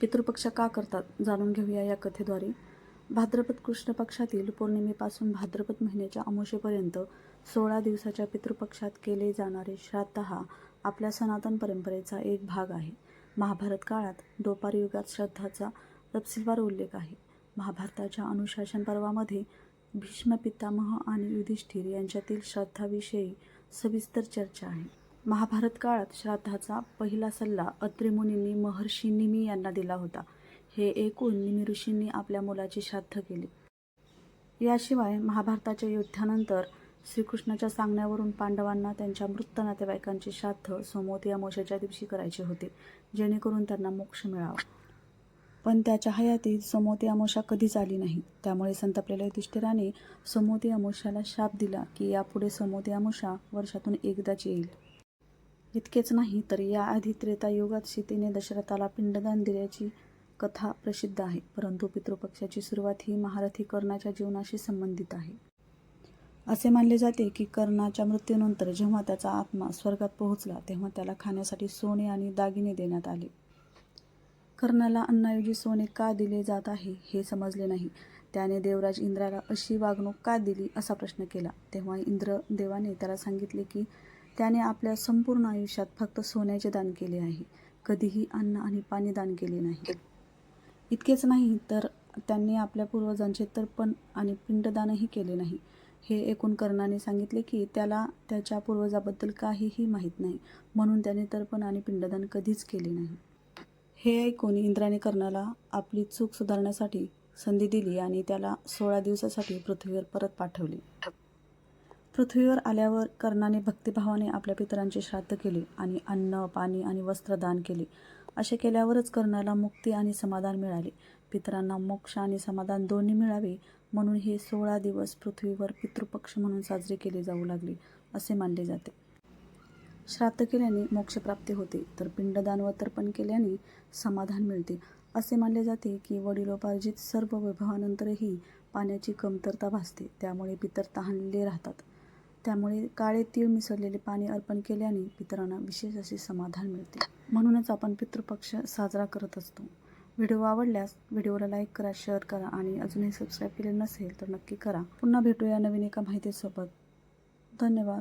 पितृपक्ष का करतात जाणून घेऊया या कथेद्वारे. भाद्रपद कृष्ण पक्षातील पौर्णिमेपासून भाद्रपद महिन्याच्या अमावस्येपर्यंत सोळा दिवसाच्या पितृपक्षात केले जाणारे श्राद्ध हा आपल्या सनातन परंपरेचा एक भाग आहे. महाभारत काळात दोपार युगात श्राद्धाचा तपशीलवार उल्लेख आहे. महाभारताच्या अनुशासन पर्वामध्ये भीष्म पितामह आणि युधिष्ठिर यांच्यातील श्राद्धाविषयी सविस्तर चर्चा आहे. महाभारत काळात श्राद्धाचा पहिला सल्ला अत्रिमुनींनी महर्षी निमी यांना दिला होता. हे ऐकून निमी ऋषींनी आपल्या मुलाची श्राद्ध केले. याशिवाय महाभारताच्या युद्धानंतर श्रीकृष्णाच्या सांगण्यावरून पांडवांना त्यांच्या मृत नातेवाईकांचे श्राद्ध सोमवती मोशाच्या दिवशी करायचे होते जेणेकरून त्यांना मोक्ष मिळावा. पण त्याच्या हयातीत सोमवती अमावस्या कधीच आली नाही. त्यामुळे संतपलेल्या युधिष्ठिराने सोमवती अमोशाला शाप दिला की यापुढे सोमवती अमावस्या वर्षातून एकदाच येईल. इतकेच नाही तर याआधी त्रेतायुगात सीतेने दशरथाला पिंडदान दिल्याची कथा प्रसिद्ध आहे. परंतु पितृपक्षाची सुरुवात ही महारथी कर्णाच्या जीवनाशी संबंधित आहे. असे मानले जाते की कर्णाच्या मृत्यूनंतर जेव्हा त्याचा आत्मा स्वर्गात पोहोचला तेव्हा त्याला खाण्यासाठी सोने आणि दागिने देण्यात आले. कर्णाला अन्नाऐवजी सोने का दिले जात आहे हे समजले नाही. त्याने देवराज इंद्राला अशी वागणूक का दिली असा प्रश्न केला. तेव्हा इंद्र देवाने त्याला सांगितले की त्याने आपल्या संपूर्ण आयुष्यात फक्त सोन्याचे दान केले आहे. कधीही अन्न आणि पाणी दान केले नाही. इतकेच नाही तर त्यांनी आपल्या पूर्वजांचे तर्पण आणि पिंडदानही केले नाही. हे एकूण कर्णाने सांगितले की त्याला त्याच्या पूर्वजाबद्दल काहीही माहीत नाही म्हणून त्याने तर्पण आणि पिंडदान कधीच केले नाही. हे ऐकून इंद्राने कर्णाला आपली चूक सुधारण्यासाठी संधी दिली आणि त्याला सोळा दिवसासाठी पृथ्वीवर परत पाठवले. पृथ्वीवर आल्यावर कर्णाने भक्तिभावाने आपल्या पितरांचे श्राद्ध केले आणि अन्न पाणी आणि वस्त्र दान केले. असे केल्यावरच कर्णाला मुक्ती आणि समाधान मिळाले. पितरांना मोक्ष आणि समाधान दोन्ही मिळावे म्हणून हे सोळा दिवस पृथ्वीवर पितृपक्ष म्हणून साजरे केले जाऊ लागले असे मानले जाते. श्राद्ध केल्याने मोक्षप्राप्ती होते तर पिंडदान व तर्पण केल्याने समाधान मिळते. असे मानले जाते की वडिलोपार्जित सर्व वैभवानंतरही पाण्याची कमतरता भासते त्यामुळे पितर तहानले राहतात. त्यामुळे काळे तीळ मिसळलेले पाणी अर्पण केल्याने पितरांना विशेष असे समाधान मिळते. म्हणूनच आपण पितृपक्ष साजरा करत असतो. व्हिडिओ आवडल्यास व्हिडिओला लाईक करा शेअर करा आणि अजूनही सबस्क्राईब केले नसेल तर नक्की करा. पुन्हा भेटूया नवीन एका माहितीसोबत. धन्यवाद.